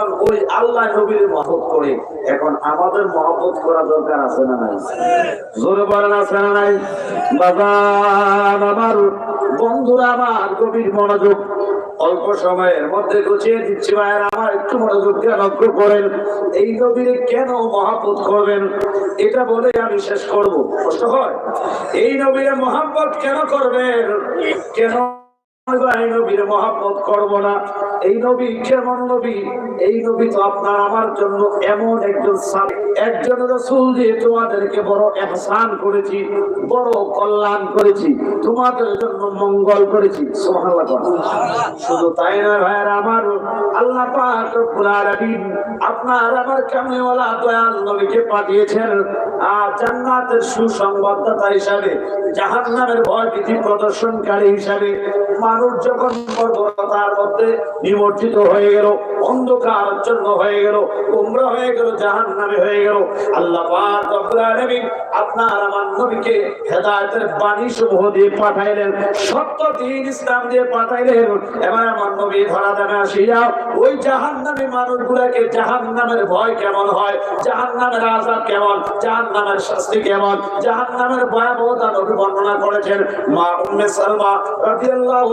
ওই আল্লাহ নবীর মহব্বত করে এখন আমাদের মহব্বত করা দরকার আছে না নাই? জোরে বলেন আছে না নাই? বাজান আমার বন্ধুরা আমার গভীর মনোযোগ অল্প সময়ের মধ্যে গুছিয়ে দিচ্ছি ভাইয়ের, আমার একটু মনোযোগ দিয়ে লক্ষ্য করেন, এই নবীরে কেন মহাপত করবেন? এটা বলে আমি শেষ করব। কষ্ট হয়? এই নবীরে মহাব্বত কেন করবেন? কেন তোমাদের জন্য মঙ্গল করেছি। শুধু তাই না ভাইয়ের আমার, আল্লাহ আপনার আমার কামলিওয়ালা দয়াল নবীকে পাঠিয়েছেন। আর জান্নাতের সুসংবাদদাতা হিসাবে, জাহান্নামের ভয় প্রদর্শনকারী হিসাবে মানুষ যখন বর্বরতার মধ্যে নিমজ্জিত হয়ে গেল অন্ধকারাচ্ছন্ন হয়ে গেল, গুমরা হয়ে গেল, জাহান্নামে হয়ে গেল। আল্লাহ আপনার আমার হেদায়েতের বাণী সমূহ দিয়ে পাঠাইলেন সত্য দিন ইসলাম দিয়ে পাঠাইলেন। এবার আমার ধরা দেবে আসিয়া ওই জাহান্নামী মানুষগুলোকে জাহান্নামের ভয় কেমন হয়? জাহান্নামের আযাব কেমন? জাহান্নামের শাস্তি কেমন? জাহান্নামের ভয়াবহতা নবী বর্ণনা করেছেন মা উম্মে সালমা রাদিয়াল্লাহু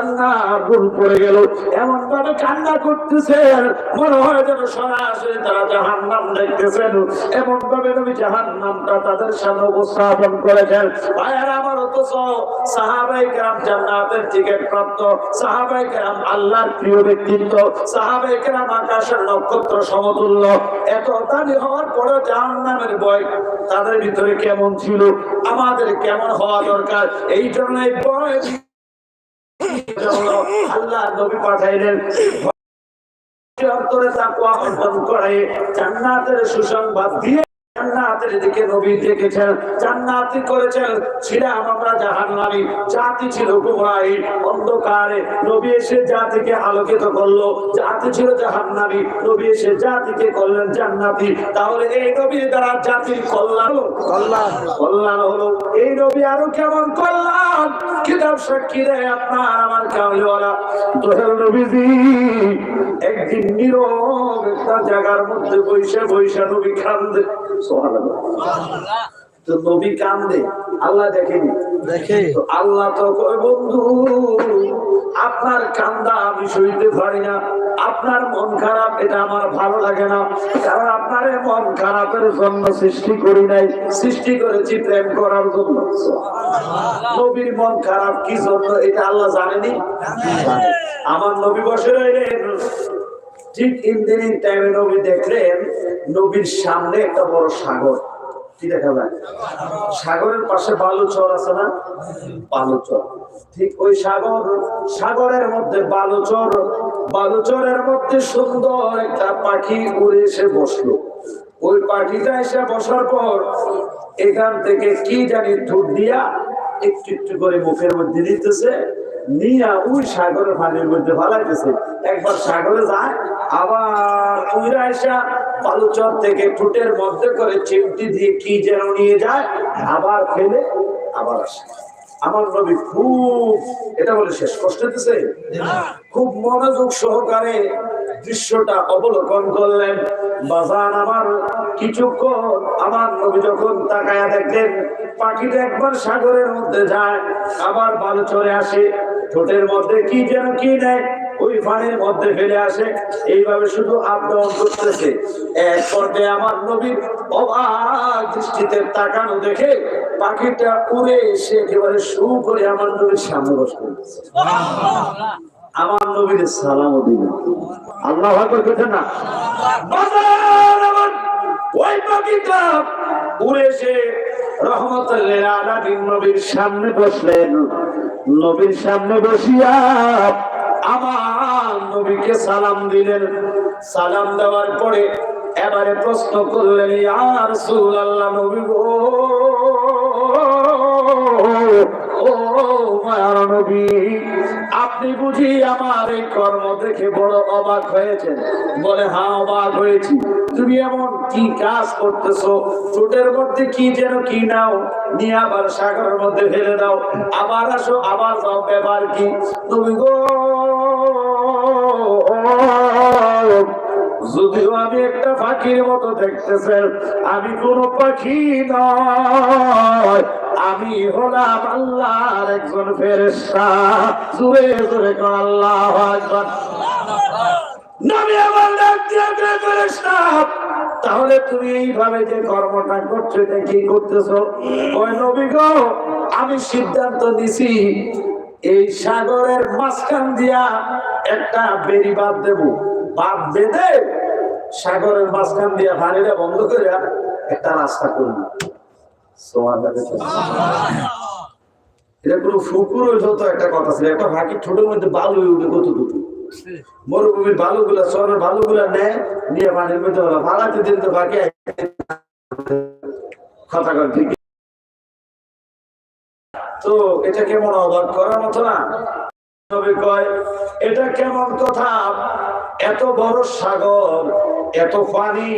কান্না ভুল পড়ে গেল। এমন ভাবে কান্না করতেছেন, মনে হয় যেন সরাসরি তারা জাহান্নাম দেখতেছেন। এমন ভাবে নবী জাহান্নামটা তাদের সামনে উপস্থাপন করেছেন। ভাইয়ারা, আমার অথচ সাহাবাই কেরাম জান্নাতের টিকিট প্রাপ্ত। সাহাবাই কেরাম আল্লাহর প্রিয় ব্যক্তিত্ব। সাহাবাই কেরাম আকাশের নক্ষত্র সমতুল্য। এত দামি হওয়ার পরে জাহান্নামের ভয় তাদের ভিতরে কেমন ছিল? আমাদের কেমন হওয়া দরকার? এই জন্য ভয় আল্লাহ নবী পাঠাইলেন। অন্তরে তাকওয়া অর্জন করে জান্নাতের সুসংবাদ দিয়ে দিকে নবী দেখেছেন জান্নাতি করেছেন। ছিলাম আমরা জাহান্নামী জাতি ছিল গুমরাহী অন্ধকারে। নবী এসে জাতিকে আলোকিত করল জাতি ছিল জাহান্নামী। নবী এসে জাতিকে করলেন জান্নাতি। তাহলে এই নবীর দ্বারা জাতির কল্যাণ কল্যাণ। কল্যাণ হলো। এই নবী আরও কেমন কল্যাণ? কিতাব সাক্ষী দেয় আপনার আমার কামলিওয়ালা। দোহেল নবীজি একদিন নীরব একটা জায়গার মধ্যে বৈশা বৈশা নবী কান্দে সুবহানাল্লাহ। তো নবী কান্দে আল্লাহ দেখেনি। দেখে। আল্লাহ তো কয় বন্ধু আপনার কান্দা আমি সইতে পারি না। আপনার মন খারাপ এটা আমার ভালো লাগে না। কারণ আপনার মন খারাপের জন্য সৃষ্টি করি নাই। সৃষ্টি করেছি প্রেম করার জন্য। নবীর মন খারাপ কি জন্য এটা আল্লাহ জানেনি? আমার নবী বসে রইলেন। ঠিক ইন্দিনিং টাইমে নবী দেখলেন নবীর সামনে একটা বড় সাগর। কি দেখা যায়? সাগরের পাশে বালুচর আছে না? বালুচর। ঠিক ওই সাগর, সাগরের মধ্যে বালু বালুচর, বালুচরের মধ্যে সুন্দর একটা পাখি উড়ে এসে বসল। ওই পাখিটা এসে বসার পর এখান থেকে কি জানি ঠোঁট দিয়া একটু একটু করে মুখের মধ্যে দিতেছে, নিয়া ওই সাগরের পানির মধ্যে ফালাইতেছে। একবার সাগরে যায় আবার উইরা এসা বালুচর থেকে ঠোঁটের মধ্যে করে চিমটি দিয়ে কি যেন নিয়ে যায়, আবার ফেলে, আবার আসে। আমার নবী খুব, এটা বলে শেষ কষ্ট হতেছে খুব মনোযোগ সহকারে দৃশ্যটা অবলোকন করলেন। বাজান আমার কিছুক্ষণ আমার নবী যখন তাকায়া দেখলেন, পাখিটা একবার সাগরের মধ্যে যায়, আবার বালু চলে আসে, ঠোঁটের মধ্যে কি যেন কি নেয় ওই পানির মধ্যে ফেলে আসে। এইভাবে শুধু আপডাউন করতেছে। এক পর্যায়ে আমার নবীর অবাক দৃষ্টিতে তাকানো দেখে পাখিটা উড়ে এসে একেবারে শু করে আমার নবীর সামনে বসে আমার নবীর সালাম দিল। আল্লাহ আকবার না? ওই পাখিটা উড়ে এসে আলামিন নবীর সামনে বসলেন। নবীর সামনে বসিয়া আমার নবীকে সালাম দিলেন। সালাম দেওয়ার পরে এবারে প্রশ্ন করলেন, ইয়া রাসূলুল্লাহ, নবী গো। আপনি বুঝি আমার এই কর্ম দেখে বড় অবাক হয়েছেন? বলে হ্যাঁ অবাক হয়েছি। তুমি এমন কি কাজ করতেছো? ঠোঁটের মধ্যে কি যেন কি নাও? নিয়ে আবার সাগরের মধ্যে ফেলে দাও। আবার আসো, আবার যাও, ব্যাপার কি? তুমি গো যদিও আমি একটা পাখির মতো দেখতেছেন, আমি কোন পাখি নয়। আমি হলাম আল্লাহর একজন ফেরেশতা। জুড়ে জুড়ে কর, আল্লাহ নবী তাহলে তুমি এইভাবে যে কর্মটা করছ, এটা কি করতেছো? ওই নবী গো, আমি সিদ্ধান্ত নিছি, এই সাগরের মাঝখান দিয়া একটা বেরি বাদ দেব। বাদ বেঁধে সাগরের মাঝখান দিয়ে পানিটা বন্ধ করে একটা রাস্তা করব এটা কোনো যত একটা কথা ছিল। একটা ছোটের মধ্যে বালু উঠে কত দুটো মরুভূমির শহরের নেয়, নিয়ে পানির মধ্যে ফালাতে দিন তো তো এটা কেমন অবাক করার মতো না? তবে কয়, এটা কেমন কথা? এত বড় সাগর, এত পানি,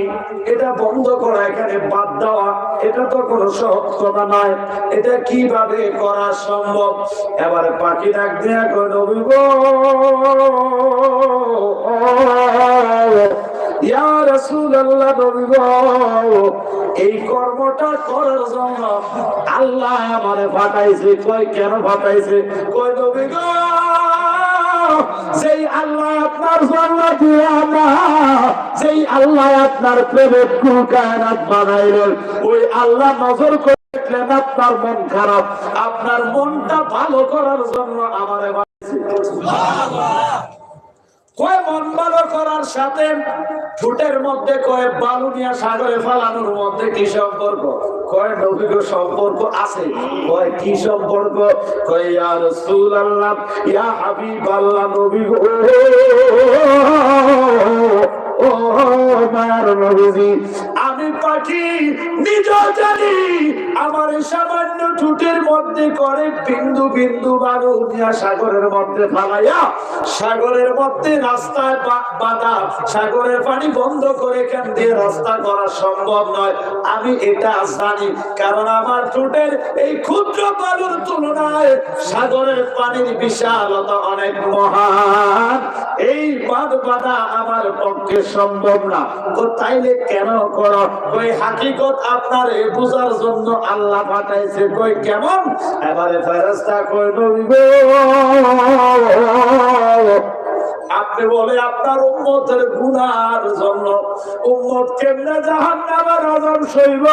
এটা বন্ধ করা এখানে বাদ দেওয়া, এটা তো কোনো সহজ কথা নয়। এটা কীভাবে করা সম্ভব? এবারে পাখি ডাক দেয়া কয় গো এই কর্মটা করার জন্য আল্লাহ আমারে ফাটাইছে কই কেন ফাটাইছে কই নবী গো যেই আল্লাহ আপনার দিয়া না আল্লাহ আপনার প্রেমের কুল কায়নাত বানাইলেন, ওই আল্লাহ নজর দেখলেন আপনার মন খারাপ। আপনার মনটা ভালো করার জন্য আমারে কয় মন ভালো করার সাথে ফুটের মধ্যে কয় বালু নিয়ে সাগরে ফালানোর মধ্যে কি সম্পর্ক কয় নবীগ সম্পর্ক আছে? কয় কি সম্পর্ক? কয়, ইয়া রাসূলুল্লাহ, ইয়া হাবিবাল্লাহ, নবী গো। ও মার নবী আমি পাখি নিজ জানি আমার সামান্য ঠুটের মধ্যে করে বিন্দু বিন্দু বালু নিয়া সাগরের মধ্যে ফালাইয়া, সাগরের মধ্যে রাস্তায় বাধা, সাগরের পানি বন্ধ করে কেন দিয়ে রাস্তা করা সম্ভব নয়? আমি এটা জানি, কারণ আমার ঠোঁটের এই ক্ষুদ্র বালুর তুলনায় সাগরের পানির বিশালতা অনেক মহান। এই বাদ বাধা আমার পক্ষে সম্ভব না। তো তাইলে কেন করো? ওই হাকিকত আপনার এ বোঝার জন্য আল্লাহ পাঠাইছে। কই কেমন? এবারে ফেরস্তা কই নবী আপনি বলে, আপনার উম্মতের গুনার জন্য উম্মত কেমনে জাহান নামের আজাব সইব?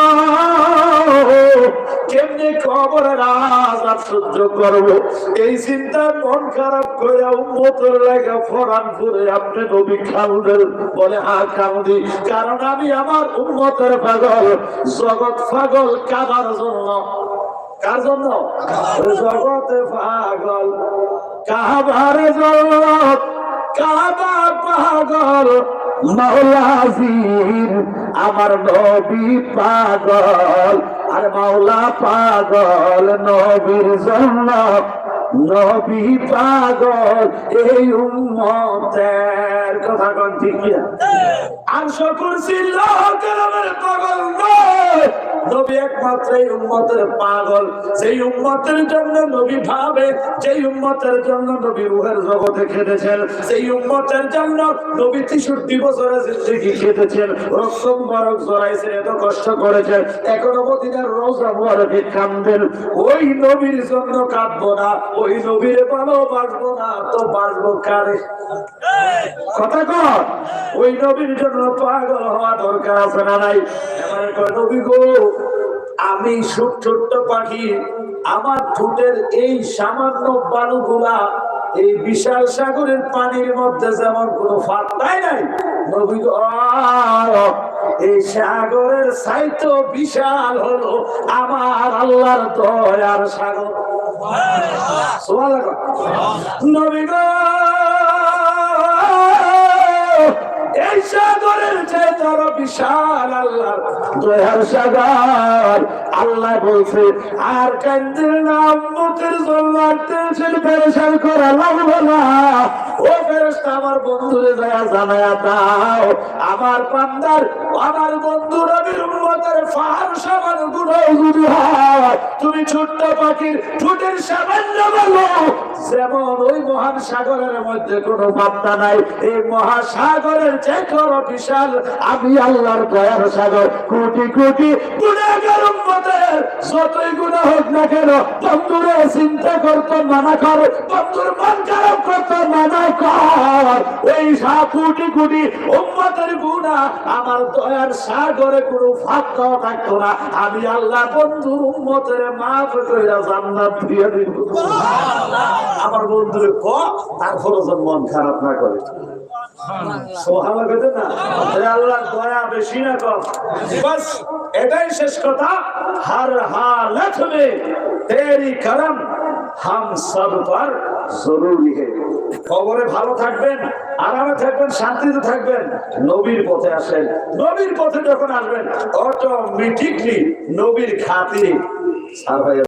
কেমনে খবরের আজাব সহ্য করব? এই চিন্তায় মন খারাপ করে উম্মতের লেগে ফরান করে আপনি নবী খাউদের বলে, হা খাউদি কারণ আমি আমার উম্মতের পাগল, জগৎ পাগল কাবার জন্য। কার জন্য? জগতে পাগল কাবার জগৎ কাবা পাগল মাওলাজির আমার নবী পাগল। আর মাওলা পাগল নবীর জন্য নবী পাগল, এই উম্মতের কথা কোন ঠিক আর সকল ছিল পাগল নবী একমাত্র এই উম্মতের পাগল। সেই উম্মতের জন্য নবী ভাবে, যেই উম্মতের জন্য নবী রুহের জগতে খেটেছেন সেই উম্মতের জন্য নবী তেষট্টি বছরে জিন্দগি খেটেছেন, রক্ত মুবারক জড়াইছেন এত কষ্ট করেছেন, এখনও মদিনার রোজা মুবারকে কান্দেন ওই নবীর জন্য কাঁদবো না ওই নবীর ভালোবাসবো না তো বাসবো কারে? কথা কর ওই নবীর জন্য পাগল হওয়া দরকার আছে না নাই? নবী গো আমি ছোট ছোট্ট পাখি আমার ঠোঁটের এই সামান্য বালুগুলা এই বিশাল সাগরের পানির মধ্যে যেমন কোনো ফাটলাই নাই? নবী গো, আহ, এই সাগরের সাইতো বিশাল হলো, আমার আল্লাহর দয়ার সাগর। নবী এই সাগরের চাইতে বড় বিশাল আল্লাহ দয়ার সাগর। আল্লাহ বলছে, আর কেন্দ্রের নাম মুখের জন্য পেরেশান করা লাগবে না। আমার বন্ধুরে দয়া জানায়া দাও। আমার পান্দার আমার বন্ধু রবির উম্মতের ফাহার সামানগুলো যদি হয় তুমি ছোট্ট পাখির ঠোঁটের সামান্য বলো যেমন ওই মহান সাগরের মধ্যে কোনো ভাবনা নাই, এই মহাসাগরের যে বড় বিশাল আমি আল্লাহর দয়ার সাগর। কোটি কোটি গুণাগার যতই গুণা হোক না কেন, বন্ধুরে, চিন্তা করতো মানা বন্ধুর মন খারাপ করতো মানা কর। এই কোটি কোটি গুণা আমার দয়ার সাগরে কোনো ফাঁকাও থাকতো না। আমি আল্লাহ বন্ধুর আমার বন্ধুরে ক মন খারাপ না করে। এটাই শেষ কথা। তেরি হাম সব জরুরি খবরে ভালো থাকবেন আরামে থাকবেন শান্তিতে থাকবেন। নবীর পথে আসেন। নবীর পথে যখন আসবেন অটোমেটিকলি নবীর খাতিরে 啥玩意